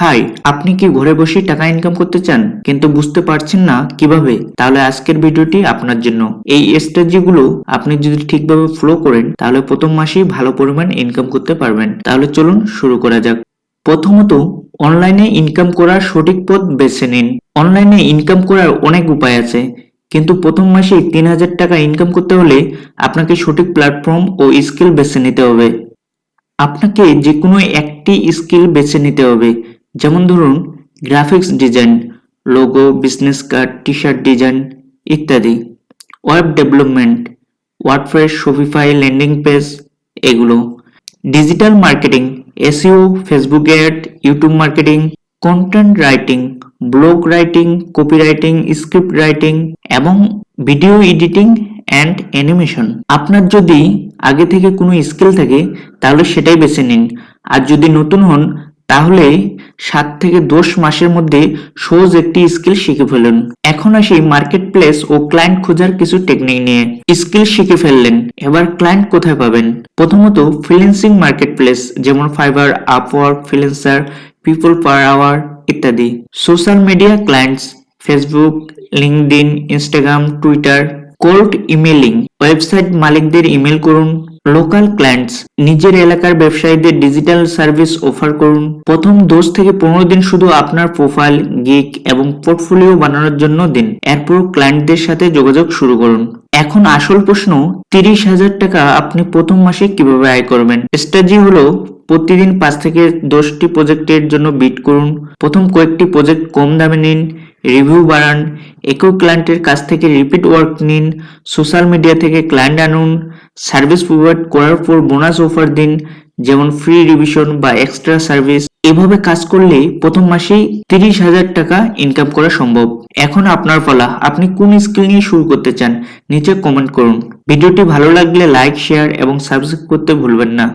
High, আপনি কি ঘরে বসে টাকা ইনকাম করতে চান? কিন্তু বুঝতে পারছেন না কীভাবে? তাহলে আজকের ভিডিওটি আপনার জন্য। এই স্ট্র্যাটেজিগুলো আপনি যদি ঠিকভাবে ফলো করেন, তাহলে প্রথম মাসেই ভালো পরিমাণ ইনকাম করতে পারবেন। তাহলে চলুন শুরু করা যাক। প্রথমত অনলাইনে ইনকাম করার সঠিক পথ বেছে নিন। অনলাইনে ইনকাম করার অনেক উপায় আছে, কিন্তু প্রথম মাসেই তিন হাজার টাকা ইনকাম করতে হলে আপনাকে সঠিক প্ল্যাটফর্ম ও স্কিল বেছে নিতে হবে। আপনাকে যে কোনো একটি স্কিল বেছে নিতে হবে। যেমন ধরুন graphics design logo business card T shirt design ইত্যাদি। Web development WordPress Shopify landing page এগুলো। Digital marketing SEO Facebook ad YouTube marketing content writing blog writing copy writing script writing এবং ভিডিও এডিটিং অ্যান্ড অ্যানিমেশন আপনার যদি আগে থেকে কোনো skill থাকে, তাহলে সেটাই বেছে নিন। আর যদি নতুন হন, তাহলে সাত থেকে দশ মাসের মধ্যে সহজ একটি স্কিল শিখে ফেলুন এখন আসি মার্কেট প্লেস ও ক্লায়েন্ট খোঁজার কিছু টেকনিক নিয়ে স্কিল শিখে ফেললেন। এবার ক্লায়েন্ট কোথায় পাবেন? প্রথমত ফ্রিল্যান্সিং মার্কেট প্লেস যেমন Fiverr, Upwork, Freelancer, People Per Hour ইত্যাদি। Social media clients, Facebook LinkedIn Instagram, Twitter, cold emailing website মালিকদের ইমেল করুন লোকাল ক্লায়েন্টস, নিজের এলাকার ব্যবসায়ীদের ডিজিটাল সার্ভিস অফার করুন। প্রথম দশ থেকে পনেরো দিন শুধু আপনার প্রোফাইল গিক এবং পোর্টফোলিও বানানোর জন্য দিন। এরপর ক্লায়েন্টদের সাথে যোগাযোগ শুরু করুন। এখন আসল প্রশ্ন, তিরিশ হাজার টাকা আপনি প্রথম মাসে কীভাবে আয় করবেন? স্ট্র্যাটেজি হলো, প্রতিদিন পাঁচ থেকে দশটি প্রজেক্টের জন্য বিট করুন। প্রথম কয়েকটি প্রজেক্ট কম দামে নিন। রিভিউ বাড়ান একই ক্লায়েন্টের কাছ থেকে রিপিট ওয়ার্ক নিন, সোশ্যাল মিডিয়া থেকে ক্লায়েন্ট আনুন, সার্ভিস প্রোভাইড করার পর বোনাস অফার দিন, যেমন ফ্রি রিভিশন বা এক্সট্রা সার্ভিস। এভাবে কাজ করলে প্রথম মাসেই তিরিশ হাজার টাকা ইনকাম করা সম্ভব। এখন আপনার পালা, আপনি কোন স্কিল নিয়ে শুরু করতে চান, নিচে কমেন্ট করুন। ভিডিওটি ভালো লাগলে লাইক শেয়ার এবং সাবস্ক্রাইব করতে ভুলবেন না।